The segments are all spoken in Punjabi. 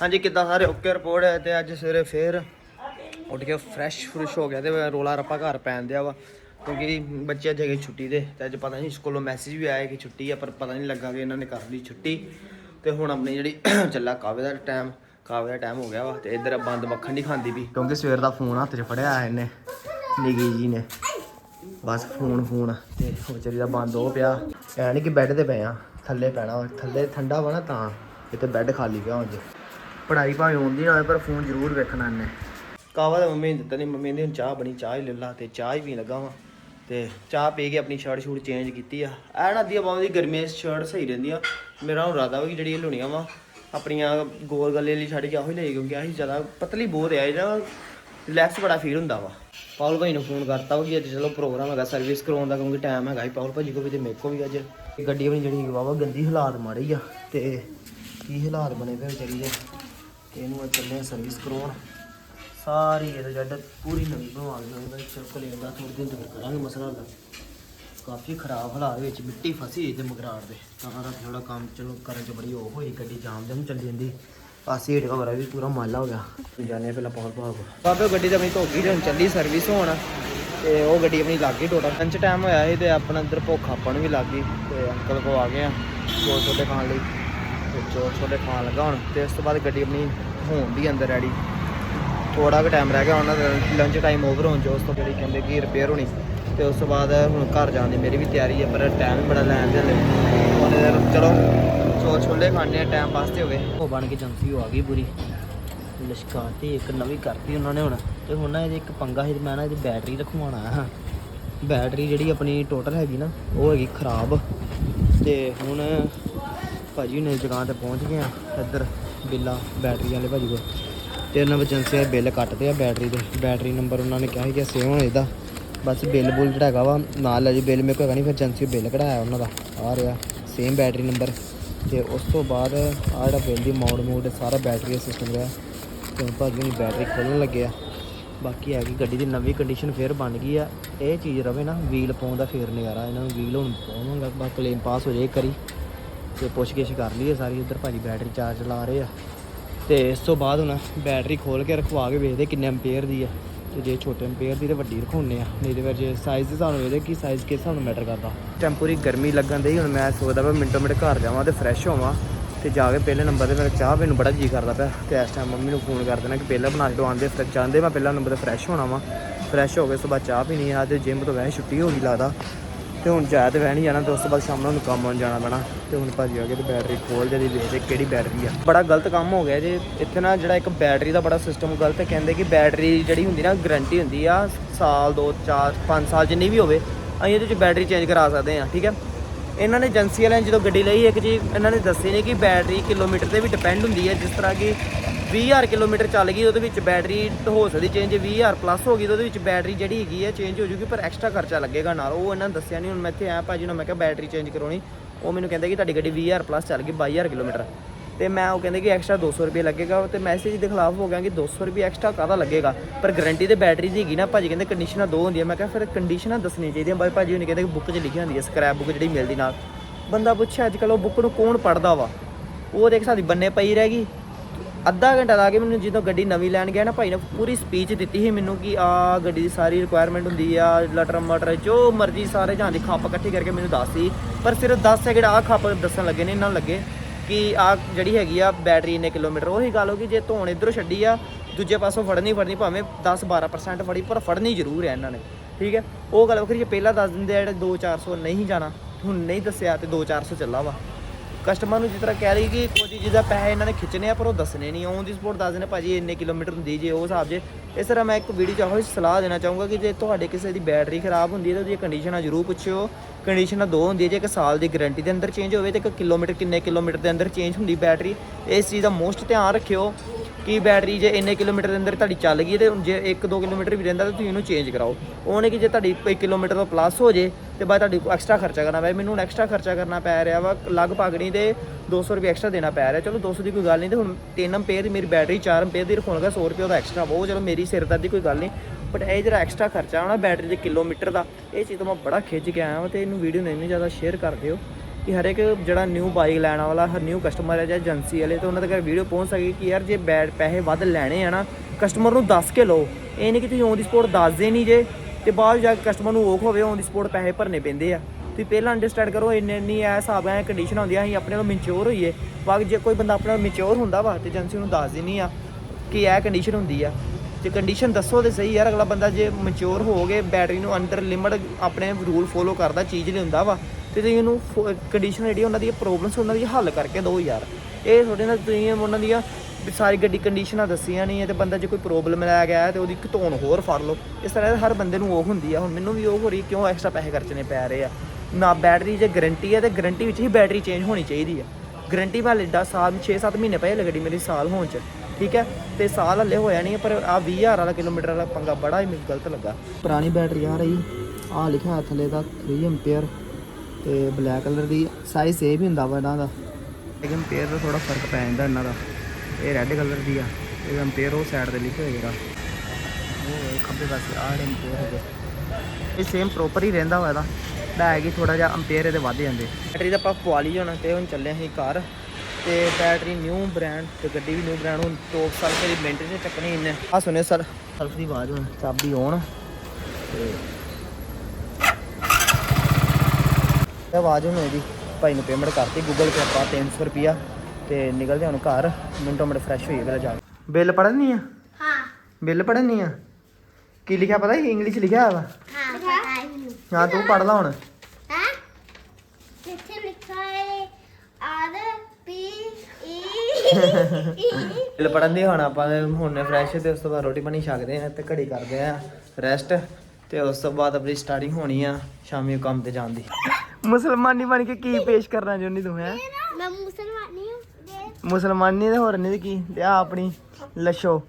ਹਾਂਜੀ, ਕਿੱਦਾਂ ਸਾਰੇ? ਓਕੇ ਰਿਪੋਰਟ ਹੈ ਤੇ ਅੱਜ ਸਵੇਰੇ ਫੇਰ ਉੱਠ ਕੇ ਫਰੈਸ਼ ਫਰੁਸ਼ ਹੋ ਗਿਆ ਤੇ ਰੋਲਾ ਰੱਪਾ ਘਰ ਪੈਣ ਦਿਆ ਵਾ, ਕਿਉਂਕਿ ਬੱਚੇ ਅੱਜ ਹੈਗੇ ਛੁੱਟੀ ਦੇ ਤੇ ਅੱਜ ਪਤਾ ਨਹੀਂ ਸਕੂਲੋਂ ਮੈਸੇਜ ਵੀ ਆਇਆ ਕਿ ਛੁੱਟੀ ਆ, ਪਰ ਪਤਾ ਨਹੀਂ ਲੱਗਾ ਕਿ ਇਹਨਾਂ ਨੇ ਕਰ ਲਈ ਛੁੱਟੀ। ਤੇ ਹੁਣ ਆਪਣੀ ਜਿਹੜੀ ਚੱਲਾ ਕਾਵੇ ਦਾ ਟਾਈਮ ਕਾਵੇ ਦਾ ਟਾਈਮ ਹੋ ਗਿਆ ਵਾ, ਤੇ ਇੱਧਰ ਬੰਦ ਮੱਖਣ ਨਹੀਂ ਖਾਂਦੀ ਵੀ ਕਿਉਂਕਿ ਸਵੇਰ ਦਾ ਫੋਨ ਹੱਥ 'ਚ ਫੜਿਆ ਆ ਇਹਨੇ ਨਿੱਗੀ ਜੀ ਨੇ। ਬਸ ਫੋਨ ਫੋਨ ਤੇ ਉਹ ਵਿਚਾਰੀ ਦਾ ਬੰਦ ਹੋ ਪਿਆ। ਐ ਨਹੀਂ ਕਿ ਬੈੱਡ ਤੇ ਪਏ ਆ, ਥੱਲੇ ਪੈਣਾ ਵਾ। ਥੱਲੇ ਠੰਡਾ ਵਾ ਨਾ ਤਾਂ, ਇੱਥੇ ਬੈੱਡ ਖਾਲੀ ਪਿਆ ਅੱਜ। ਪੜ੍ਹਾਈ ਭਾਵੇਂ ਹੁੰਦੀ ਨਾ ਹੋਵੇ, ਪਰ ਫੋਨ ਜ਼ਰੂਰ ਵੇਖਣਾ ਇਹਨੇ। ਕਾਵਾ ਤਾਂ ਮੰਮੀ ਨੇ ਦਿੱਤਾ ਨਹੀਂ ਮੰਮੀ ਨੇ ਚਾਹ ਬਣੀ, ਚਾਹ ਹੀ ਲੈ ਲਾ ਤੇ ਚਾਹ ਹੀ ਪੀਣ ਲੱਗਾ ਵਾਂ। ਤੇ ਚਾਹ ਪੀ ਕੇ ਆਪਣੀ ਸ਼ਰਟ ਸ਼ੂਟ ਚੇਂਜ ਕੀਤੀ ਆ। ਐ ਨਾ ਅੱਧੀਆਂ ਬਾਹਾਂ ਦੀ ਗਰਮੀਆਂ 'ਚ ਸ਼ਰਟ ਸਹੀ ਰਹਿੰਦੀ ਆ। ਮੇਰਾ ਹੁਣ ਇਰਾਦਾ ਵਾ ਕਿ ਜਿਹੜੀ ਇਹ ਲੁਣੀਆਂ ਵਾ, ਆਪਣੀਆਂ ਗੋਲ ਗੱਲੇ ਲਈ ਛੱਡ ਕੇ ਆਹੋ ਹੀ ਲਈ, ਕਿਉਂਕਿ ਆਹੀ ਜ਼ਿਆਦਾ ਪਤਲੀ ਬਹੁਤ ਆ, ਇਹਦਾ ਰਿਲੈਕਸ ਬੜਾ ਫੀਲ ਹੁੰਦਾ ਵਾ। ਪਾਉਲ ਭਾਈ ਨੂੰ ਫੋਨ ਕਰਤਾ ਵਾ ਕਿ ਅੱਜ ਚਲੋ ਪ੍ਰੋਗਰਾਮ ਹੈਗਾ ਸਰਵਿਸ ਕਰਾਉਣ ਦਾ, ਕਿਉਂਕਿ ਟਾਈਮ ਹੈਗਾ ਹੀ ਪਾਉਲ ਭਾਜੀ ਕੋ ਵੀ ਤੇ ਮੇਰੇ ਕੋ ਵੀ ਅੱਜ। ਗੱਡੀ ਆਪਣੀ ਜਿਹੜੀ ਵਾਵਾ ਗੰਦੀ ਹਾਲਾਤ ਮਾੜੀ ਆ, ਤੇ ਕੀ ਹਾਲਾਤ ਬਣੇ ਪਏ ਵਿਚਾਰੀ ਦੇ। ਤੇ ਇਹਨੂੰ ਅੱਜ ਚੱਲੇ ਸਰਵਿਸ ਕਰਵਾਉਣ ਸਾਰੀ ਇਹ ਜੱਡ ਪੂਰੀ ਨਵੀਂ ਬਣਵਾ ਉਹਦਾ ਚੁੱਕ ਲੈਂਦਾ ਥੋੜੀ ਦਿਨ ਤੱਕ ਕਰਾਂਗੇ ਮਸਲਾ ਦਾ ਕਾਫੀ ਖਰਾਬ ਹਾਲਾਤ ਵਿੱਚ ਮਿੱਟੀ ਫਸੀ ਹੋਈ ਤੇ ਮਗਰਾੜ ਦੇ। ਤਾਂ ਦਾ ਥੋੜਾ ਕੰਮ ਚਲੋ ਕਰਨ ਚ ਬੜੀ ਉਹ ਹੋਈ, ਗੱਡੀ ਜਾਮ ਜਮ ਚੱਲੀ ਜਾਂਦੀ। ਆ ਸੀਟ ਕਵਰ ਵੀ ਪੂਰਾ ਮਾਲਾ ਹੋ ਗਿਆ। ਜਾਣੇ ਪਹਿਲਾਂ ਪਹੁੰਚ ਪਹੁੰਚ ਬਾਬੇ ਗੱਡੀ ਤਾਂ ਆਪਣੀ ਧੋਗੀ ਤੇ ਚੱਲੀ ਸਰਵਿਸ ਹੋਣ। ਤੇ ਉਹ ਗੱਡੀ ਆਪਣੀ ਲੱਗ ਗਈ ਟੋਟਲ ਲੰਚ ਟਾਈਮ ਹੋਇਆ ਸੀ ਤੇ ਆਪਣਾ ਅੰਦਰ ਭੁੱਖ ਆਪਾਂ ਵੀ ਲੱਗ ਗਈ ਤੇ ਅੰਕਲ ਕੋ ਆ ਗਏ ਆ ਚੋਲ ਛੋਲੇ ਖਾਣ ਲਈ। ਤੇ ਚੋਲ ਛੋਲੇ ਖਾਣ ਲੱਗਾ ਹੁਣ ਤੇ ਉਸ ਤੋਂ ਬਾਅਦ ਗੱਡੀ ਆਪਣੀ ਹੋਣ ਦੀ ਅੰਦਰ ਰੈਡੀ ਥੋੜਾ ਕੁ ਟਾਈਮ ਰਹਿ ਗਿਆ, ਉਹਨਾਂ ਦਾ ਲੰਚ ਟਾਈਮ ਓਵਰ ਹੋਣ ਜੋ ਉਸ ਤੋਂ ਜਿਹੜੀ ਕਹਿੰਦੇ ਕਿ ਰਿਪੇਅਰ ਹੋਣੀ। ਤੇ ਉਸ ਤੋਂ ਬਾਅਦ ਹੁਣ ਘਰ ਜਾਣ ਦੀ ਮੇਰੀ ਵੀ ਤਿਆਰੀ ਹੈ, ਪਰ ਟਾਈਮ ਵੀ ਬੜਾ ਲੈਣ ਦੇ ਹਲੇ ਚਲੋ ਚੋਲ ਛੋਲੇ ਖਾਣੇ ਆ ਟਾਈਮ ਪਾਸ ਤੇ ਹੋਵੇ ਉਹ ਬਣ ਕੇ ਜੰਸੀ ਹੋ ਆ ਗਈ ਪੂਰੀ। ਲਿਸ਼ਕਾਤੀ ਇੱਕ ਨਵੀਂ ਕਰਤੀ ਉਹਨਾਂ ਨੇ ਹੁਣ। ਤੇ ਹੁਣ ਨਾ ਇਹਦੇ ਇੱਕ ਪੰਗਾ ਸੀ ਮੈਂ ਨਾ ਇਹਦੀ ਬੈਟਰੀ ਰਖਵਾਉਣਾ ਆ ਬੈਟਰੀ ਜਿਹੜੀ ਆਪਣੀ ਟੋਟਲ ਹੈਗੀ ਨਾ, ਉਹ ਹੈਗੀ ਖਰਾਬ। ਤੇ ਹੁਣ ਭਾਜੀ ਨੇ ਦੁਕਾਨ ਤੇ ਪਹੁੰਚ ਗਏ ਆ, ਇੱਧਰ ਬਿੱਲਾ, ਬੈਟਰੀ ਵਾਲੇ ਭਾਜੀ ਕੋਲ। ਤੇ ਉਹਨਾਂ ਵਿੱਚ ਏਜੰਸੀ ਬਿੱਲ ਕੱਟਦੇ ਆ ਬੈਟਰੀ ਦੇ, ਬੈਟਰੀ ਨੰਬਰ ਉਹਨਾਂ ਨੇ ਕਿਹਾ ਸੀ ਕਿ ਸੇਵ ਹੋਣਾ ਇਹਦਾ। ਬਸ ਬਿੱਲ ਬੁੱਲ ਜਿਹੜਾ ਹੈਗਾ ਵਾ, ਨਾਲ ਲੈ ਜੀ ਬਿੱਲ ਮੇਰੇ ਕੋਲ ਹੈਗਾ ਨਹੀਂ ਫਿਰ ਏਜੰਸੀ ਬਿੱਲ ਕਢਾਇਆ ਉਹਨਾਂ ਦਾ, ਆ ਰਿਹਾ ਸੇਮ ਬੈਟਰੀ ਨੰਬਰ। ਤੇ ਉਸ ਤੋਂ ਬਾਅਦ ਆ ਜਿਹੜਾ ਬਿੱਲ ਦੀ ਮੋਡ ਮੋਡ ਸਾਰਾ ਬੈਟਰੀ ਦਾ ਸਿਸਟਮ ਰਿਹਾ, ਤੇ ਹੁਣ ਭਾਜੀ ਨੇ ਬੈਟਰੀ ਖੋਲਣ ਲੱਗੇ ਆ। ਬਾਕੀ ਹੈਗੀ ਗੱਡੀ ਦੀ ਨਵੀਂ ਕੰਡੀਸ਼ਨ ਫੇਰ ਬਣ ਗਈ ਆ। ਇਹ ਚੀਜ਼ ਰਵੇ ਨਾ ਵੀਲ ਪਾਉਣ ਦਾ ਫੇਰ ਨਜ਼ਾਰਾ, ਇਹਨਾਂ ਨੂੰ ਵੀਲ ਹੁਣ ਪਾਉਣਾਗਾ ਬਸ ਕਲੇਮ ਪਾਸ ਹੋ ਜਾਏ ਕਰੀ ਤੇ ਪੁੱਛਗਿੱਛ ਕਰ ਲਈਏ ਸਾਰੀ ਉੱਧਰ ਭਾਜੀ ਬੈਟਰੀ ਚਾਰਜ ਲਾ ਰਹੇ ਆ। ਤੇ ਇਸ ਤੋਂ ਬਾਅਦ ਹੁਣ ਬੈਟਰੀ ਖੋਲ ਕੇ ਰਖਵਾ ਕੇ ਵੇਖਦੇ ਕਿੰਨੇ ਐਂਪੀਅਰ ਦੀ ਆ। ਤੇ ਜੇ ਛੋਟੇ ਐਂਪੀਅਰ ਦੀ ਤੇ ਵੱਡੀ ਰਖਾਉਣੇ ਆ। ਨਹੀਂ ਤੇ ਫਿਰ ਜੇ ਸਾਈਜ਼ ਦੇ ਹਿਸਾਬ ਨਾਲ ਵੇਖਦੇ ਕਿ ਸਾਈਜ਼ ਕਿਸ ਹਿਸਾਬ ਨਾਲ ਮੈਟਰ ਕਰਦਾ। ਟੈਂਪੂਰੀ ਗਰਮੀ ਲੱਗਣ ਦੇ ਹੁਣ ਮੈਂ ਸੋਚਦਾ ਪਿਆ ਮਿੰਟੋ ਮਿੰਟ ਘਰ ਜਾਵਾਂ ਤੇ ਫਰੈਸ਼ ਹੋਵਾਂ। ਤੇ ਜਾ ਕੇ ਪਹਿਲੇ ਨੰਬਰ ਤੇ ਮੇਰਾ ਚਾਹ ਮੈਨੂੰ ਬੜਾ ਜੀ ਕਰਦਾ ਪਿਆ। ਤੇ ਇਸ ਟਾਈਮ ਮੰਮੀ ਨੂੰ ਫੋਨ ਕਰ ਦੇਣਾ ਕਿ ਪਹਿਲਾਂ ਬਣਾ ਕੇ ਆਉਂਦੇ ਫਿਰ ਚਾਹੁੰਦੇ ਮੈਂ ਪਹਿਲਾ ਨੰਬਰ ਤੇ ਫਰੈਸ਼ ਹੋਣਾ ਵਾਂ। ਫਰੈਸ਼ ਹੋ ਕੇ ਉਸ ਤੋਂ ਬਾਅਦ ਚਾਹ ਪੀਣੀ ਆ ਤੇ ਜਿਮ ਤੋਂ ਵੈਸੇ ਛੁੱਟੀ ਹੋ ਗਈ ਲੱਗਦਾ। ਤੇ ਹੁਣ ਜਾ ਤੇ ਵਹਿ ਨਹੀਂ ਜਾਣਾ, ਤੇ ਉਸ ਤੋਂ ਬਾਅਦ ਸ਼ਾਮ ਨੂੰ ਕੰਮ ਆਉਣ ਜਾਣਾ ਪੈਣਾ। ਤੇ ਹੁਣ ਭਾਜੀ ਆ ਕੇ ਤੇ ਬੈਟਰੀ ਖੋਲ ਦੇ ਦੀ ਵੇਖਦੇ ਕਿਹੜੀ ਬੈਟਰੀ ਆ। ਬੜਾ ਗਲਤ ਕੰਮ ਹੋ ਗਿਆ ਜੇ। ਇੱਥੇ ਨਾ ਜਿਹੜਾ ਇੱਕ ਬੈਟਰੀ ਦਾ ਬੜਾ ਸਿਸਟਮ ਗਲਤ ਹੈ, ਕਹਿੰਦੇ ਕਿ ਬੈਟਰੀ ਜਿਹੜੀ ਹੁੰਦੀ ਨਾ ਗਾਰੰਟੀ ਹੁੰਦੀ ਆ, ਸਾਲ 2 4 5 ਸਾਲ ਜਿੰਨੀ ਵੀ ਹੋਵੇ, ਅਸੀਂ ਇਹਦੇ ਵਿੱਚ ਬੈਟਰੀ ਚੇਂਜ ਕਰਾ ਸਕਦੇ ਆ ਠੀਕ ਹੈ? ਇਹਨਾਂ ਨੇ ਏਜੰਸੀ ਵਾਲਿਆਂ ਜਦੋਂ ਗੱਡੀ ਲਈ, ਇੱਕ ਚੀਜ਼ ਇਹਨਾਂ ਨੇ ਦੱਸੀ ਨੇ ਕਿ ਬੈਟਰੀ ਕਿਲੋਮੀਟਰ ਤੇ ਵੀ ਡਿਪੈਂਡ ਹੁੰਦੀ ਹੈ, ਜਿਸ ਤਰ੍ਹਾਂ ਕਿ 20000 ਕਿਲੋਮੀਟਰ ਚੱਲ ਗਈ, ਉਹਦੇ ਵਿੱਚ ਬੈਟਰੀ ਹੋ ਸਕਦੀ ਚੇਂਜ 20000 ਪਲੱਸ ਹੋ ਗਈ ਤਾਂ ਉਹਦੇ ਵਿੱਚ ਬੈਟਰੀ ਜਿਹੜੀ ਹੈਗੀ ਹੈ ਚੇਂਜ ਹੋ ਜੂਗੀ, ਪਰ ਐਕਸਟਰਾ ਖਰਚਾ ਲੱਗੇਗਾ ਨਾਲ। ਉਹ ਇਹਨਾਂ ਨੇ ਦੱਸਿਆ ਨਹੀਂ ਹੁਣ ਮੈਂ ਇੱਥੇ ਆਇਆ, ਭਾਜੀ ਨੂੰ ਮੈਂ ਕਿਹਾ ਬੈਟਰੀ ਚੇਂਜ ਕਰਾਉਣੀ। ਉਹ ਮੈਨੂੰ ਕਹਿੰਦੇ ਕਿ ਤੁਹਾਡੀ ਗੱਡੀ 20000 ਪਲੱਸ ਚੱਲ ਗਈ 22000 ਕਿਲੋਮੀਟਰ। ਤੇ ਮੈਂ ਉਹ ਕਹਿੰਦੇ ਕਿ ਐਕਸਟਰਾ 200 ਰੁਪਏ ਲੱਗੇਗਾ, ਤੇ ਮੈਸੇਜ ਦੇ ਖਿਲਾਫ ਹੋ ਗਿਆ ਕਿ 200 ਰੁਪਏ ਐਕਸਟਰਾ ਕਾਹਦਾ ਲੱਗੇਗਾ? ਪਰ ਗਾਰੰਟੀ ਤੇ ਬੈਟਰੀ ਦੀ ਹੈਗੀ ਨਾ, ਭਾਜੀ ਕਹਿੰਦੇ ਕੰਡੀਸ਼ਨਾਂ ਦੋ ਹੁੰਦੀਆਂ, ਮੈਂ ਕਿਹਾ ਫਿਰ ਕੰਡੀਸ਼ਨਾਂ ਦੱਸਣੀਆਂ ਚਾਹੀਦੀਆਂ ਬਾਈ ਭਾਜੀ ਉਹਨੇ ਕਹਿੰਦੇ ਕਿ ਬੁੱਕ 'ਚ ਲਿਖੀ ਹੁੰਦੀ ਹੈ ਸਕ੍ਰੈਪ ਬੁੱਕ ਜਿਹੜੀ ਮਿਲਦੀ ਨਾਲ। ਬੰਦਾ ਪੁੱਛਿਆ ਅੱਜ ਕੱਲ ਉਹ ਬੁੱਕ ਨੂੰ ਕੌਣ ਪੜਦਾ ਵਾ? ਉਹ ਦੇਖ ਸਾਡੀ ਬੰਨੇ ਪਈ ਰਹਿ ਗਈ। ਅੱਧਾ ਘੰਟਾ ਲਾ ਕੇ ਮੈਨੂੰ ਜਦੋਂ ਗੱਡੀ ਨਵੀਂ ਲੈਣ ਗਿਆ ਨਾ, ਭਾਈ ਨੇ ਪੂਰੀ ਸਪੀਚ ਦਿੱਤੀ ਸੀ ਮੈਨੂੰ ਕਿ ਆ ਗੱਡੀ ਦੀ ਸਾਰੀ ਰਿਕੁਆਇਰਮੈਂਟ ਹੁੰਦੀ ਆ, ਲਟਰ ਮਟਰ, ਜੋ ਮਰਜ਼ੀ ਸਾਰੇ ਜਹਾਂ ਦੀ ਖੱਪ ਇਕੱਠੀ ਕਰਕੇ ਮੈਨੂੰ ਦੱਸੀ। ਪਰ ਸਿਰਫ 10 ਸੈਕਿੰਡ ਆ ਖੱਪ ਦੱਸਣ ਲੱਗੇ ਨੇ, ਇਹਨਾਂ ਨੂੰ ਲੱਗੇ ਕਿ ਆ ਜਿਹੜੀ ਹੈਗੀ ਆ ਬੈਟਰੀ ਇੰਨੇ ਕਿਲੋਮੀਟਰ, ਉਹੀ ਗੱਲ ਹੋ ਗਈ ਜੇ ਧੋਣ ਇਧਰੋਂ ਛੱਡੀ ਆ, ਦੂਜੇ ਪਾਸੋਂ ਫੜਨੀ ਫੜਨੀ ਭਾਵੇਂ 10 12% ਫੜੀ, ਪਰ ਫੜਨੀ ਜ਼ਰੂਰ ਹੈ ਇਹਨਾਂ ਨੇ, ਠੀਕ ਹੈ? ਉਹ ਗੱਲ ਵੱਖਰੀ ਜੇ ਪਹਿਲਾਂ ਦੱਸ ਦਿੰਦੇ ਆ ਜਿਹੜਾ 2 400 ਨਹੀਂ ਜਾਣਾ, ਹੁਣ ਨਹੀਂ ਦੱਸਿਆ ਤੇ 2 400 ਚੱਲਾ ਵਾ। ਕਸਟਮਰ ਨੂੰ ਜਿਸ ਤਰ੍ਹਾਂ ਕਹਿ ਰਹੀ ਕਿ ਕੋਈ ਦਾ ਪੈਸੇ ਇਹਨਾਂ ਨੇ ਖਿੱਚਣੇ ਆ, ਪਰ ਉਹ ਦੱਸਣੇ ਨਹੀਂ ਔਨ ਦੀ ਸਪੋਰਟ ਦੱਸ ਦੇਣੇ, ਭਾਜੀ ਇੰਨੇ ਕਿਲੋਮੀਟਰ ਹੁੰਦੀ ਜੇ, ਉਹ ਹਿਸਾਬ ਜੇ। ਇਸ ਤਰ੍ਹਾਂ ਮੈਂ ਇੱਕ ਵੀਡੀਓ ਚਾਹੋ ਜਿਹੀ ਸਲਾਹ ਦੇਣਾ ਚਾਹੂੰਗਾ ਕਿ ਜੇ ਤੁਹਾਡੇ ਕਿਸੇ ਦੀ ਬੈਟਰੀ ਖਰਾਬ ਹੁੰਦੀ ਹੈ ਤਾਂ ਉਹਦੀਆਂ ਕੰਡੀਸ਼ਨਾਂ ਜ਼ਰੂਰ ਪੁੱਛਿਓ। ਕੰਡੀਸ਼ਨਾਂ ਦੋ ਹੁੰਦੀ ਹੈ ਜੇ ਇੱਕ ਸਾਲ ਦੀ ਗਾਰੰਟੀ ਦੇ ਅੰਦਰ ਚੇਂਜ ਹੋਵੇ ਤੇ ਇੱਕ ਕਿਲੋਮੀਟਰ, ਕਿੰਨੇ ਕਿਲੋਮੀਟਰ ਦੇ ਅੰਦਰ ਚੇਂਜ ਹੁੰਦੀ ਬੈਟਰੀ ਇਸ ਚੀਜ਼ ਦਾ ਮੋਸਟ ਧਿਆਨ ਰੱਖਿਓ। ਕਿ ਬੈਟਰੀ ਜੇ ਇੰਨੇ ਕਿਲੋਮੀਟਰ ਦੇ ਅੰਦਰ ਤੁਹਾਡੀ ਚੱਲ ਗਈ ਤੇ ਹੁਣ ਜੇ 1-2 ਕਿਲੋਮੀਟਰ ਵੀ ਰਹਿੰਦਾ ਤਾਂ ਤੁਸੀਂ ਇਹਨੂੰ ਚੇਂਜ ਕਰਾਓ। ਉਹਨੇ ਕਿ ਜੇ ਤੁਹਾਡੀ 1 ਕਿਲੋਮੀਟਰ ਤੋਂ ਪਲੱਸ ਹੋ ਜੇ ਤੇ ਬਾਅਦ ਤੁਹਾਡੀ ਐਕਸਟਰਾ ਖਰਚਾ ਕਰਨਾ ਪਿਆ। ਮੈਨੂੰ ਹੁਣ ਐਕਸਟਰਾ ਖਰਚਾ ਕਰਨਾ ਪੈ ਰਿਹਾ ਵਾ, ਲਗਭਗ ਨਹੀਂ ਤੇ 200 ਰੁਪਏ ਐਕਸਟਰਾ ਦੇਣਾ ਪੈ ਰਿਹਾ। ਚਲੋ 200 ਦੀ ਕੋਈ ਗੱਲ ਨਹੀਂ ਤੇ ਹੁਣ 3 ਅੰਪੇਅਰ ਦੀ ਮੇਰੀ ਬੈਟਰੀ 4 ਅੰਪੇਅਰ ਦੀ ਰਖਾਉਣ ਦਾ 100 ਰੁਪਏ ਉਹਦਾ ਐਕਸਟਰਾ ਉਹ ਚਲੋ ਮੇਰੀ ਸਿਰਦਰਦੀ ਕੋਈ ਗੱਲ ਨਹੀਂ ਬਟ ਇਹ ਜਿਹੜਾ ਐਕਸਟਰਾ ਖਰਚਾ ਆਉਣਾ ਬੈਟਰੀ ਦੇ ਕਿਲੋਮੀਟਰ ਦਾ, ਇਹ ਚੀਜ਼ ਤੋਂ ਮੈਂ ਬੜਾ ਖਿੱਚ ਕੇ ਆਇਆ ਹਾਂ ਤੇ ਇਹਨੂੰ ਵੀਡੀਓ ਨੂੰ ਇੰਨੀ ਜ਼ਿਆਦਾ ਸ਼ੇਅਰ ਕਰ ਦਿਓ। ਕਿ ਹਰ ਇੱਕ ਜਿਹੜਾ ਨਿਊ ਬਾਈਕ ਲੈਣ ਵਾਲਾ, ਹਰ ਨਿਊ ਕਸਟਮਰ ਹੈ ਜਾਂ ਏਜੰਸੀ ਵਾਲੇ, ਤਾਂ ਉਹਨਾਂ ਤੱਕ ਵੀਡੀਓ ਪਹੁੰਚ ਸਕੇ ਕਿ ਯਾਰ ਜੇ ਬੈਡ ਪੈਸੇ ਵੱਧ ਲੈਣੇ ਆ ਨਾ ਕਸਟਮਰ ਨੂੰ ਦੱਸ ਕੇ ਲਓ। ਇਹ ਨਹੀਂ ਕਿ ਤੁਸੀਂ ਔਨ ਦੀ ਸਪੋਰਟ ਦੱਸਦੇ ਨਹੀਂ ਜੇ, ਤੇ ਬਾਅਦ 'ਚ ਜਾ ਕੇ ਕਸਟਮਰ ਨੂੰ ਔਖ ਹੋਵੇ ਔਨ ਦੀ ਸਪੋਰਟ ਪੈਸੇ ਭਰਨੇ ਪੈਂਦੇ ਆ। ਤੁਸੀਂ ਪਹਿਲਾਂ ਅੰਡਰਸਟੈਂਡ ਕਰੋ, ਇੰਨੇ ਨਹੀਂ ਐ ਹਿਸਾਬ ਐ ਕੰਡੀਸ਼ਨ ਹੁੰਦੀਆਂ ਅਸੀਂ ਆਪਣੇ ਨੂੰ ਮੈਚੁਰ ਹੋਈਏ। ਬਾਕੀ ਜੇ ਕੋਈ ਬੰਦਾ ਆਪਣੇ ਨੂੰ ਮੈਚੁਰ ਹੁੰਦਾ ਵਾ, ਤੇ ਏਜੰਸੀ ਨੂੰ ਦੱਸ ਦੇਣੀ ਆ ਕਿ ਇਹ ਕੰਡੀਸ਼ਨ ਹੁੰਦੀ ਆ। ਤੇ ਕੰਡੀਸ਼ਨ ਦੱਸੋ ਤੇ ਸਹੀ ਯਾਰ, ਅਗਲਾ ਬੰਦਾ ਜੇ ਮੈਚੁਰ ਹੋ ਗਏ ਬੈਟਰੀ ਨੂੰ ਅੰਡਰ ਲਿਮਟ ਆਪਣੇ ਰੂਲ ਫੋਲੋ ਕਰਦਾ, ਚੀਜ਼ ਲਿਆਉਂਦਾ ਵਾ ਤੇ ਤੁਸੀਂ ਉਹਨੂੰ ਕੰਡੀਸ਼ਨ ਜਿਹੜੀ ਉਹਨਾਂ ਦੀ ਪ੍ਰੋਬਲਮਸ ਉਹਨਾਂ ਦੀ ਹੱਲ ਕਰਕੇ ਦਿਓ ਯਾਰ। ਇਹ ਤੁਹਾਡੇ ਨਾਲ ਤੁਸੀਂ ਉਹਨਾਂ ਦੀਆਂ ਸਾਰੀ ਗੱਡੀ ਕੰਡੀਸ਼ਨਾਂ ਦੱਸੀਆਂ ਨਹੀਂ ਹੈ ਤੇ ਬੰਦਾ ਜੇ ਕੋਈ ਪ੍ਰੋਬਲਮ ਲੈ ਗਿਆ ਤੇ ਉਹਦੀ ਧੋਣ ਹੋਰ ਫੜ ਲਓ। ਇਸ ਤਰ੍ਹਾਂ ਹਰ ਬੰਦੇ ਨੂੰ ਉਹ ਹੁੰਦੀ ਆ। ਹੁਣ ਮੈਨੂੰ ਵੀ ਉਹ ਹੋ ਰਹੀ ਕਿਉਂ ਐਕਸਟਰਾ ਪੈਸੇ ਖਰਚਣੇ ਪੈ ਰਹੇ ਆ। ਨਾ ਬੈਟਰੀ ਜੇ ਗਾਰੰਟੀ ਹੈ ਤੇ ਗਾਰੰਟੀ ਵਿੱਚ ਹੀ ਬੈਟਰੀ ਚੇਂਜ ਹੋਣੀ ਚਾਹੀਦੀ ਹੈ ਗਾਰੰਟੀ ਵਾਲੇ ਦਾ ਸਾਲ 6-7 ਮਹੀਨੇ ਪਏ ਲੱਗੜੀ ਮੇਰੀ ਸਾਲ ਹੋਣ ਚ ਠੀਕ ਹੈ ਤੇ ਸਾਲ ਹੱਲੇ ਹੋਇਆ ਨਹੀਂ ਹੈ, ਪਰ ਆ 20000 ਵਾਲਾ ਕਿਲੋਮੀਟਰ ਵਾਲਾ ਪੰਗਾ ਬੜਾ ਹੀ ਮੈਨੂੰ ਗਲਤ ਲੱਗਾ। ਪੁਰਾਣੀ ਬੈਟਰੀ ਆ ਰਹੀ ਆ ਲਿਖਿਆ ਥੱਲੇ ਦਾ 3 ਐਂਪੀਅਰ ਤੇ ਬਲੈਕ ਕਲਰ ਦੀ ਸਾਈਜ਼ ਸੇਮ ਹੀ ਹੁੰਦਾ ਵਾ ਇਹਨਾਂ ਦਾ। ਲੇਕਿਨ ਐਂਪੀਅਰ ਦਾ ਥੋੜਾ ਫ਼ਰਕ ਪੈ ਜਾਂਦਾ ਇਹਨਾਂ ਦਾ। ਇਹ ਰੈੱਡ ਕਲਰ ਦੀ ਆ। ਇਹ ਐਂਪੀਅਰ ਉਹ ਸਾਈਡ ਤੇ ਲਿਖਿਆ ਹੋਇਆ ਜਿਹੜਾ ਉਹ ਖੱਬੇ ਪਾਸੇ ਆ ਐਂਪੀਅਰ ਹੈਗੇ ਇਹ ਸੇਮ ਪ੍ਰੋਪਰ ਹੀ ਰਹਿੰਦਾ ਵਾ ਇਹਦਾ। ਦਾ ਹੈ ਕਿ ਥੋੜਾ ਜਿਹਾ ਅੰਪੇਅਰ ਇਹਦੇ ਵੱਧ ਜਾਂਦੇ। ਬੈਟਰੀ ਦਾ ਆਪਾਂ ਪਵਾ ਲਈ ਹੋਣਾ ਤੇ ਹੁਣ ਚੱਲੇ ਅਸੀਂ ਘਰ। ਤੇ ਬੈਟਰੀ ਨਿਊ ਬ੍ਰਾਂਡ ਤੇ ਗੱਡੀ ਵੀ ਨਿਊ ਬ੍ਰਾਂਡ ਹੁਣ ਟੋਪ ਸਲਫ ਦੀ ਮਿੰਟ ਚੱਕਣੀ ਇਹਨੇ। ਆ ਸੁਣਿਓ ਸਰ। ਸਲਫ ਦੀ ਆਵਾਜ਼ ਹੁਣ ਚਾਬੀ ਆਉਣ। ਤੇ ਇਹ ਆਵਾਜ਼ ਹੁਣ ਇਹਦੀ ਭਾਈ ਨੂੰ ਪੇਮੈਂਟ ਕਰਤੀ ਗੂਗਲ ਪੇ ਆਪਾਂ 300 ਰੁਪਿਆ ਤੇ ਨਿਕਲਦੇ ਹੁਣ ਘਰ ਮਿੰਟੋ ਮਿੰਟ ਫਰੈਸ਼ ਹੋਈਏ ਪਹਿਲਾਂ ਜਾ ਬਿੱਲ ਪੜ੍ਹਨੀ ਆ? ਹਾਂ। ਬਿੱਲ ਪੜ੍ਹਨੀ ਆ? ਕੀ ਲਿਖਿਆ ਪਤਾ ਇੰਗਲਿਸ਼ ਲਿਖਿਆ ਵਾ? ਹਾਂ ਪਤਾ ਹੈ ਹਾਂ ਤੂੰ ਪੜ੍ਹ ਲਾ ਹੁਣ। ਹੈ? ਇੱਥੇ ਲਿਖਾ ਹੈ ਆਰ ਪੀ ਈ ਬਿੱਲ ਪੜਨ ਦੀ ਹੁਣ ਆਪਾਂ ਹੁਣ ਫਰੈਸ਼ ਤੇ ਉਸ ਤੋਂ ਬਾਅਦ ਰੋਟੀ ਪਾਣੀ ਛਕਦੇ ਆ ਤੇ ਘੜੀ ਕਰਦੇ ਆ ਰੈਸਟ ਤੇ ਉਸ ਤੋਂ ਬਾਅਦ ਆਪਣੀ ਸਟਾਰਟਿੰਗ ਹੋਣੀ ਆ ਸ਼ਾਮੀ ਕੰਮ ਤੇ ਜਾਣ ਦੀ। ਮੁਸਲਮਾਨੀ ਬਣ ਕੇ ਕੀ ਪੇਸ਼ ਕਰਨਾ ਚਾਹੁੰਦੀ ਤੂੰ ਹੈ? ਮੈਂ ਮੁਸਲਮਾਨੀ ਹੂੰ ਮੁਸਲਮਾਨੀ ਦੇ ਹੋਰ ਨਹੀਂ ਤੇ ਕੀ ਤੇ ਆ ਆਪਣੀ ਲਸ਼ੋ।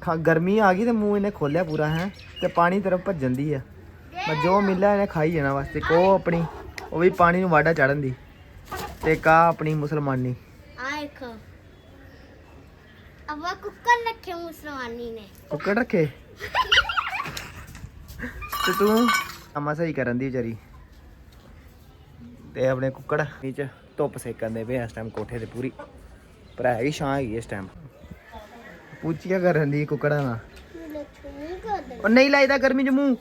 ਖਾ ਗਰਮੀ ਆ ਗਈ ਤੇ ਮੂੰਹ ਇਹਨੇ ਖੋਲਿਆ ਪੂਰਾ ਹੈ? ਤੇ ਪਾਣੀ ਤਰਫ ਭੱਜਣ ਦੀ ਆ। ਮੈਂ ਜੋ ਮਿਲਿਆ ਇਹਨੇ ਖਾਈ ਜਾਣਾ ਵਾਸਤੇ ਕੋ ਆਪਣੀ ਉਹ ਵੀ ਪਾਣੀ ਨੂੰ ਵਾਡਾ ਚੜਨ ਦੀ। ਤੇ ਕਾ ਆਪਣੀ ਮੁਸਲਮਾਨੀ। ਆ ਇੱਕ। ਅਬਾ ਕੁੱਕਰ ਰੱਖੇ ਮੁਸਲਮਾਨੀ ਨੇ। ਕੁੱਕੜ ਰੱਖੇ? ਤੇ ਤੂੰ ਅਮਾ ਸਹੀ ਕਰਨ ਦੀ ਵਿਚਾਰੀ। ਤੇ ਆਪਣੇ ਕੁੱਕੜ। ਨੀਚੇ ਧੁੱਪ ਸੇਕਣ ਦੇ ਪਏ ਇਸ ਟਾਈਮ ਕੋਠੇ ਤੇ ਪੂਰੀ। ਪਰ ਹੈਗੀ ਛਾਂ ਹੈਗੀ ਇਸ ਟਾਈਮ ਪੂਚੀਆ ਕਰਨ ਦੀ ਕੁੱਕੜਾਂ ਨਾਲ। ਉਹ ਨਹੀਂ ਲਾਈਦਾ ਗਰਮੀ ਚ ਮੂੰਹ।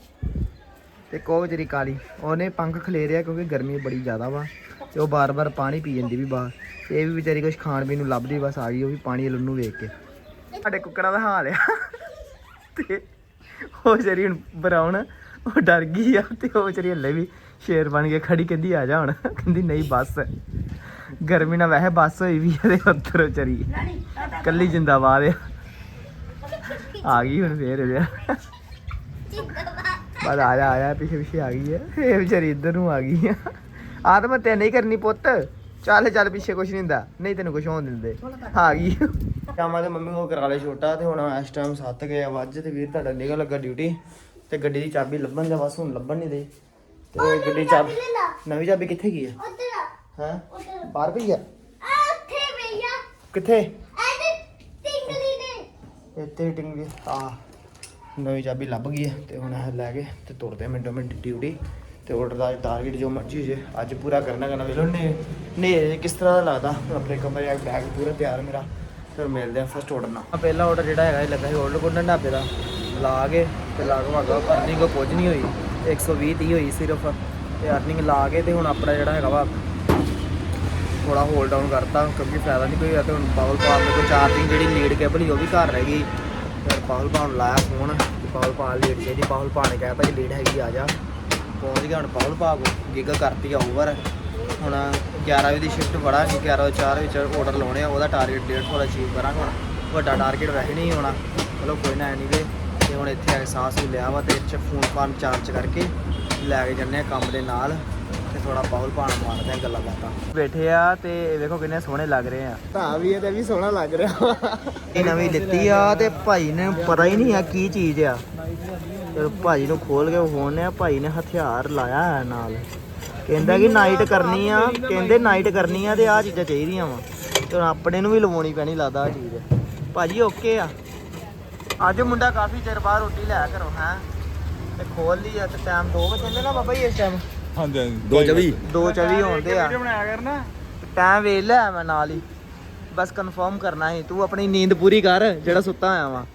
ਤੇ ਕੋ ਵਿਚਾਰੀ ਕਾਲੀ। ਉਹਨੇ ਪੰਖ ਖਲੇਰਿਆ ਕਿਉਂਕਿ ਗਰਮੀ ਬੜੀ ਜ਼ਿਆਦਾ ਵਾ। ਤੇ ਉਹ ਬਾਰ-ਬਾਰ ਪਾਣੀ ਪੀ ਜਾਂਦੀ ਵੀ ਬਾਹਰ। ਤੇ ਇਹ ਵੀ ਵਿਚਾਰੀ ਕੁਝ ਖਾਣ ਪੀਣ ਨੂੰ ਲੱਭਦੀ ਬਸ ਆ ਗਈ ਉਹ ਵੀ ਪਾਣੀ ਵੱਲ ਨੂੰ ਵੇਖ ਕੇ। ਸਾਡੇ ਕੁੱਕੜਾਂ ਦਾ ਹਾਲ ਆ। ਤੇ ਉਹ ਵਿਚਾਰੀ ਹੁਣ ਬਰਾਉਨ ਉਹ ਡਰ ਗਈ ਆ ਤੇ ਉਹ ਵਿਚਾਰੀ ਹੱਲੇ ਵੀ ਸ਼ੇਰ ਬਣ ਕੇ ਖੜੀ ਕਹਿੰਦੀ ਆ ਜਾ ਹੁਣ। ਕਹਿੰਦੀ ਨਹੀਂ ਬਸ। ਗਰਮੀ ਨਾਲ ਵੈਸੇ ਬੱਸ ਹੋਈ ਵੀ ਤੇ ਉੱਧਰ ਵਿਚਾਰੀ ਕੱਲੀ ਜਿੰਦਾਬਾਦ ਆ। ਆ ਗਈ ਹੁਣ ਫੇਰ ਇਹਦੇ। ਬਸ ਆ ਜਾ ਆ ਜਾ ਪਿੱਛੇ ਪਿੱਛੇ ਆ ਗਈ ਹੈ ਇਹ ਵਿਚਾਰੀ ਇੱਧਰ ਨੂੰ ਆ ਗਈ ਆ। ਆ ਤਾਂ ਮੈਂ ਤੇ ਨਹੀਂ ਕਰਨੀ ਪੁੱਤ। ਚੱਲ ਚੱਲ ਪਿੱਛੇ ਕੁਛ ਨਹੀਂ ਹੁੰਦਾ। ਨਹੀਂ ਤੈਨੂੰ ਕੁਛ ਹੋਣ ਦਿੰਦੇ। ਆ ਗਈ। ਸ਼ਾਮਾਂ ਤੇ ਮੰਮੀ ਕੋ ਕਰਾ ਲੈ ਛੋਟਾ ਤੇ ਹੁਣ ਇਸ ਟਾਈਮ 7 ਗਿਆ ਵੱਜ ਤੇ ਵੀਰ ਤੁਹਾਡਾ ਨਿਕਲ ਲੱਗਾ ਡਿਊਟੀ ਤੇ ਗੱਡੀ ਦੀ ਚਾਬੀ ਲੱਭਣ ਦਾ ਬਸ ਹੁਣ ਲੱਭਣ ਨਹੀਂ ਦੇ। ਤੇ ਗੱਡੀ ਚਾਬੀ ਨਵੀਂ ਚਾਬੀ ਕਿੱਥੇ ਗਈ ਹੈ? ਉਧਰ ਹਾਂ ਬਾਹਰ ਪਈ ਆ? ਆ ਉੱਥੇ ਭਈਆ ਕਿੱਥੇ? ਐ ਟਿੰਗਲੀ ਨੇ ਇੱਥੇ ਟਿੰਗ ਆ ਨਵੀਂ ਚਾਬੀ ਲੱਭ ਗਈ ਹੈ ਤੇ ਹੁਣ ਇਹ ਲੈ ਕੇ ਤੇ ਤੁਰਦੇ ਮਿੰਟੋ ਮਿੰਟ ਡਿਊਟੀ ਤੇ ਆਰਡਰ ਦਾ ਟਾਰਗੇਟ ਜੋ ਮਰਜ਼ੀ ਹੋ ਜੇ ਅੱਜ ਪੂਰਾ ਕਰਨਾ ਕਰਨਾ ਵੇਲੋ ਨੇ ਨੇ ਕਿਸ ਤਰ੍ਹਾਂ ਦਾ ਲੱਗਦਾ। ਆਪਣੇ ਕਮਰੇ ਆ ਬੈਗ ਪੂਰਾ ਤਿਆਰ ਮੇਰਾ। ਫਿਰ ਮਿਲਦੇ ਆ ਫਸਟ ਆਰਡਰ ਨਾਲ। ਪਹਿਲਾ ਆਰਡਰ ਜਿਹੜਾ ਹੈਗਾ ਇਹ ਲੱਗਾ ਸੀ ਆਰਡਰ ਕੋਲ ਢਾਬੇ ਦਾ। ਲਾ ਕੇ ਤੇ ਲਾ ਕੇ ਵਾਗਾ ਅਰਨਿੰਗ ਕੋ ਕੁਝ ਨਹੀਂ ਹੋਈ। 120 30 ਹੋਈ ਸਿਰਫ ਤੇ ਅਰਨਿੰਗ ਲਾ ਕੇ ਤੇ ਹੁਣ ਆਪਣਾ ਜਿਹੜਾ ਹੈਗਾ ਵਾ ਥੋੜਾ ਹੋਲਡ ਡਾਊਨ ਕਰਤਾ, ਕਿਉਂਕਿ ਫਾਇਦਾ ਨਹੀਂ ਕੋਈ ਹੋਇਆ ਤੇ ਹੁਣ ਪਾਵਲ ਪਾਲ ਦੇ ਕੋਲ ਚਾਰਜਿੰਗ ਜਿਹੜੀ ਲੀਡ ਕੇਬਲ ਸੀ ਉਹ ਵੀ ਘਰ ਰਹਿ ਗਈ। ਫਿਰ ਪਾਵਲ ਪਾਲ ਲਾਇਆ ਫੋਨ ਤੇ ਪਾਵਲ ਪਾਲ ਲੀਡ ਚਾਹੀਦੀ ਪਾਵਲ ਪਾ ਨੇ ਕਹਿਤਾ ਕਿ ਲੀਡ ਹੈਗੀ ਆ ਜਾ। ਪਹੁੰਚ ਗਿਆ ਹੁਣ ਪਾਵਲ ਪਾ ਕੋ ਗਿਗ ਕਰਤੀ ਆ ਓਵਰ ਹੁਣ 11 ਵਜੇ ਦੀ ਸ਼ਿਫਟ ਫੜਾਂਗੇ 11 ਤੋਂ 4 ਵਿੱਚ ਆਰਡਰ ਲਾਉਣੇ ਆ, ਉਹਦਾ ਟਾਰਗੇਟ 150 ਦਾ ਅਚੀਵ ਕਰਾਂਗੇ ਹੁਣ। ਵੱਡਾ ਟਾਰਗੇਟ ਵੈਸੇ ਨਹੀਂ ਹੋਣਾ। ਚਲੋ ਕੋਈ ਨਾ ਐਨੀਵੇ ਤੇ ਹੁਣ ਇੱਥੇ ਅਹਿਸਾਸ ਵੀ ਲਿਆ ਵਾ ਤੇ 'ਚ ਫੋਨ ਫਾਨ ਚਾਰਜ ਕਰਕੇ ਲੈ ਕੇ ਜੰਨੇ ਆ ਕੰਮ ਦੇ ਨਾਲ ਤੇ ਥੋੜਾ ਪਾਉਲ ਪਾਣ ਮਾਰਦੇ ਆ ਗੱਲਾਂ ਬਾਤਾਂ। ਬੈਠੇ ਆ ਤੇ ਇਹ ਵੇਖੋ ਕਿੰਨੇ ਸੋਹਣੇ ਲੱਗ ਰਹੇ ਆ। ਤਾਂ ਵੀ ਇਹ ਤੇ ਵੀ ਸੋਹਣਾ ਲੱਗ ਰਿਹਾ ਇਹ ਨਵੀਂ ਲਿੱਤੀ ਆ ਤੇ ਭਾਈ ਨੇ ਪਤਾ ਹੀ ਨਹੀਂ ਆ ਕੀ ਚੀਜ਼ ਆ। ਤੇ ਭਾਈ ਨੂੰ ਖੋਲ ਕੇ ਫੋਨ ਨੇ ਭਾਈ ਨੇ ਹਥਿਆਰ ਲਾਇਆ ਹੈ ਨਾਲ। ਕਹਿੰਦਾ ਕਿ ਨਾਈਟ ਕਰਨੀ ਆ ਕਹਿੰਦੇ ਨਾਈਟ ਕਰਨੀ ਆ ਤੇ ਆ ਚੀਜ਼ਾਂ ਚਾਹੀਦੀਆਂ ਵਾ। ਤੇ ਹੁਣ ਆਪਣੇ ਨੂੰ ਵੀ ਲਵਾਉਣੀ ਪੈਣੀ ਲੱਗਦਾ ਆ ਚੀਜ਼। ਭਾਜੀ ਓਕੇ ਆ? ਅੱਜ ਮੁੰਡਾ ਕਾਫੀ ਚਿਰ ਬਾਅਦ ਰੋਟੀ ਲਿਆ ਘਰੋਂ ਹੈ? ਤੇ ਖੋਲ ਲਈ ਆ ਤੇ ਟਾਈਮ 2 ਵਜੇ ਨੇ ਨਾ ਬਾਬਾ ਜੀ ਇਸ ਟਾਈਮ ਹਾਂਜੀ ਹਾਂਜੀ। ਦੋ ਚੌਵੀ। ਦੋ ਚਵੀ ਹੁੰਦੇ ਆ। ਬਣਾਇਆ ਕਰਨਾ। ਟਾਈਮ ਵੇਖ ਲਿਆ ਮੈਂ ਨਾਲ ਹੀ। ਬਸ ਕਨਫਰਮ ਕਰਨਾ ਸੀ ਤੂੰ ਆਪਣੀ ਨੀਂਦ ਪੂਰੀ ਕਰ ਜਿਹੜਾ ਸੁੱਤਾ ਆਇਆ ਵਾ।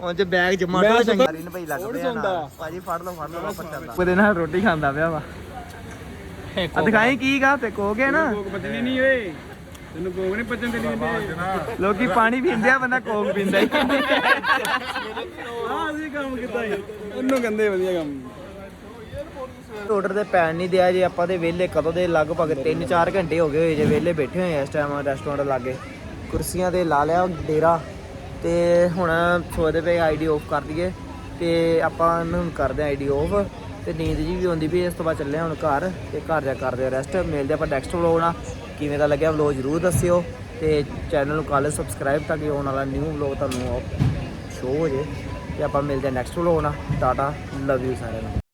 ਉਹ ਚ ਬੈਗ ਜਮਾ ਸੁੱਤਾ- ਚੰਗੀ। ਨੂੰ ਭਾਈ ਲੱਗ ਪਿਆ। ਨਾ ਭਾਜੀ ਫੜ ਲਓ ਫੜ ਲਓ ਚੱਲਦਾ ਉਹਦੇ ਨਾਲ ਰੋਟੀ ਖਾਂਦਾ ਪਿਆ ਵਾ। ਦਿਖਾਈ ਕੀ ਗਾ ਤੇ ਕੋਗੇ ਨਾ। ਕੋਕ ਪਚਣੀ ਨਹੀਂ ਓਏ। ਤੈਨੂੰ ਕੋਕ ਨਹੀਂ ਲੋਕੀ ਪਾਣੀ ਪੀਂਦੇ ਆ ਬੰਦਾ ਕੋਕ ਪੀਂਦਾ ਹੀ। ਹਾਂ ਅਸੀਂ ਕੰਮ ਕੀਤਾ ਹੀ ਉਹਨੂੰ ਕਹਿੰਦੇ ਵਧੀਆ ਕੰਮ। ਆਰਡਰ ਤੇ ਪੈਣ ਨਹੀਂ ਦਿਆ ਜੇ ਆਪਾਂ ਦੇ ਵਿਹਲੇ ਕਦੋਂ ਦੇ? ਲਗਭਗ 3-4 ਘੰਟੇ ਹੋ ਗਏ ਹੋਏ ਜੇ ਵਿਹਲੇ ਬੈਠੇ ਹੋਏ ਆ ਇਸ ਟਾਈਮ ਰੈਸਟੋਰੈਂਟ ਲਾਗੇ। ਕੁਰਸੀਆਂ ਤੇ ਲਾ ਲਿਆ ਡੇਰਾ ਤੇ ਹੁਣ ਸੋਚਦੇ ਪਏ ਆਈਡੀ ਆਫ ਕਰ ਦਈਏ ਤੇ ਆਪਾਂ ਹੁਣ ਕਰਦੇ ਆ ਆਈਡੀ ਆਫ ਤੇ ਨੀਂਦ ਜੀ ਵੀ ਆਉਂਦੀ ਵੀ ਇਸ ਤੋਂ ਬਾਅਦ ਚੱਲੇ ਹੁਣ ਘਰ ਤੇ ਘਰ ਜਾ ਕਰਦੇ ਆ ਰੈਸਟ ਮਿਲਦੇ ਆਪਾਂ ਨੈਕਸਟ ਵਲੋਗ ਨਾਲ। ਕਿਵੇਂ ਦਾ ਲੱਗਿਆ ਵਲੋਗ ਜਰੂਰ ਦੱਸਿਓ ਤੇ ਚੈਨਲ ਨੂੰ ਕਰ ਲਿਓ ਸਬਸਕ੍ਰਾਈਬ ਤਾਂ ਕਿ ਆਉਣ ਵਾਲਾ ਨਿਊ ਵਲੋਗ ਤੁਹਾਨੂੰ ਸ਼ੋ ਹੋ ਜੇ ਤੇ ਆਪਾਂ ਮਿਲਦੇ ਹਾਂ ਨੈਕਸਟ ਵਲੋਗ ਨਾਲ। ਟਾਟਾ ਲਵ ਯੂ ਸਾਰਿਆਂ ਨੂੰ।